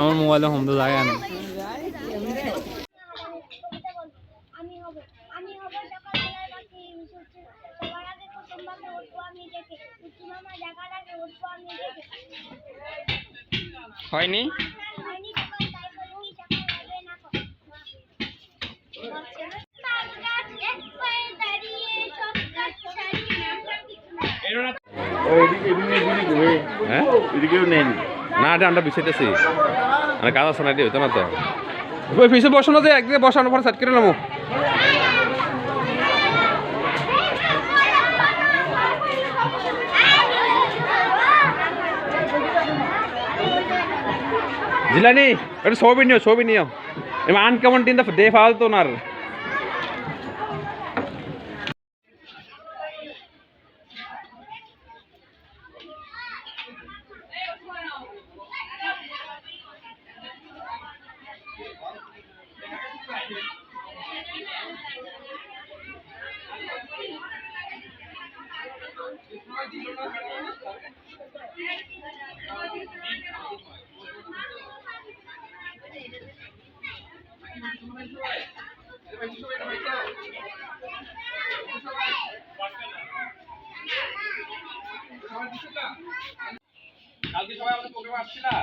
আমার মোবাইলে হোম তো লাগে না আমি হব আমি হব সকালবেলার পাখি সূর্য সবার আগে প্রথম ভাগে উঠবো আমি দেখে উঠি মামা জাগার আগে উঠবো আমি দেখে হয়নি হ্যাঁ না এটা আমরা বিছাইতেছি। মানে কাজ আছে না এটা হইতো না তো? ওই পিছে বসানো যে, একদিকে বসানোর পর সাইড করে নামো জিলানি, একটু ছবি নিও ছবি নিও। এবার আনকমন টিন দে, ফালতো না কালকে সবাই আমাদের প্রোগ্রামে আসছিলা?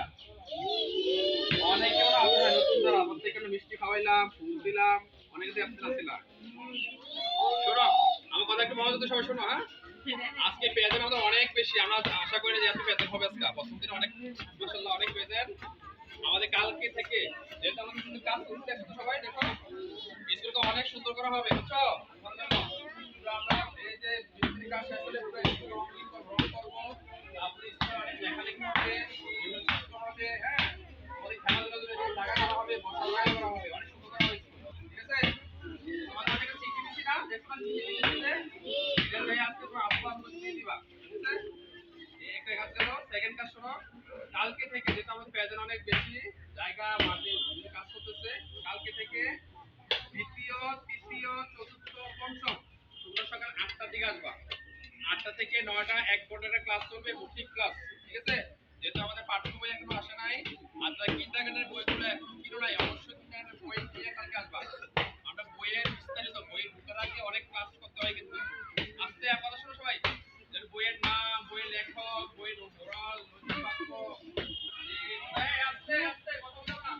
অনেকে ওরা আসে না নতুন যারা প্রত্যেককে মিষ্টি খাওয়াইলাম, ফুল দিলাম, অনেকে তো আসতে আসছিলা। শোনো, আমার কথা একটু মনোযোগ দিয়ে সবাই শোনো হ্যাঁ? আজকে পেঁয়াজের আমাদের অনেক বেশি, আমরা আশা করি যে এত পেঁয়াজের হবে আজকে। প্রথম দিন অনেক, মাশাআল্লাহ অনেক পেঁয়াজের। আমাদের কালকে থেকে, যেহেতু আমাদের কিন্তু কাজ করতে সবাই, দেখো। স্কুলকে অনেক সুন্দর করা হবে, বুঝছ? আমরা এই যে কাজ শেষ হলে ভ্রমণ করব তারপরে অনেক লেখালেখি হবে হবে হ্যাঁ? অনেক খেলাধুলা জায়গা করা হবে বসার করা হবে, অনেক সুন্দর করা ঠিক আছে? তোমাদের অনেক চিঠি দিচ্ছি না? দেখো এটা ভাই, আজকে দেওয়ার কালকে থেকে যেহেতু আমাদের প্রয়োজন অনেক বেশি, জায়গা মাটি কাজ করতেছে, কালকে থেকে দ্বিতীয়, তৃতীয়, চতুর্থ, পঞ্চম, তোমরা সকাল আটটার দিকে আসবা। আটটা থেকে নয়টা, এক ঘণ্টা ক্লাস চলবে মুঠিক ক্লাস ঠিক আছে? যেহেতু আমাদের পাঠ্য বই এখনও আসে নাই, আর কিন্ডারগার্ডেনের বইগুলো এখনও কিনো নাই, অবশ্যই কিন্ডারগার্ডের আস্তে আস্তে কথা বলো না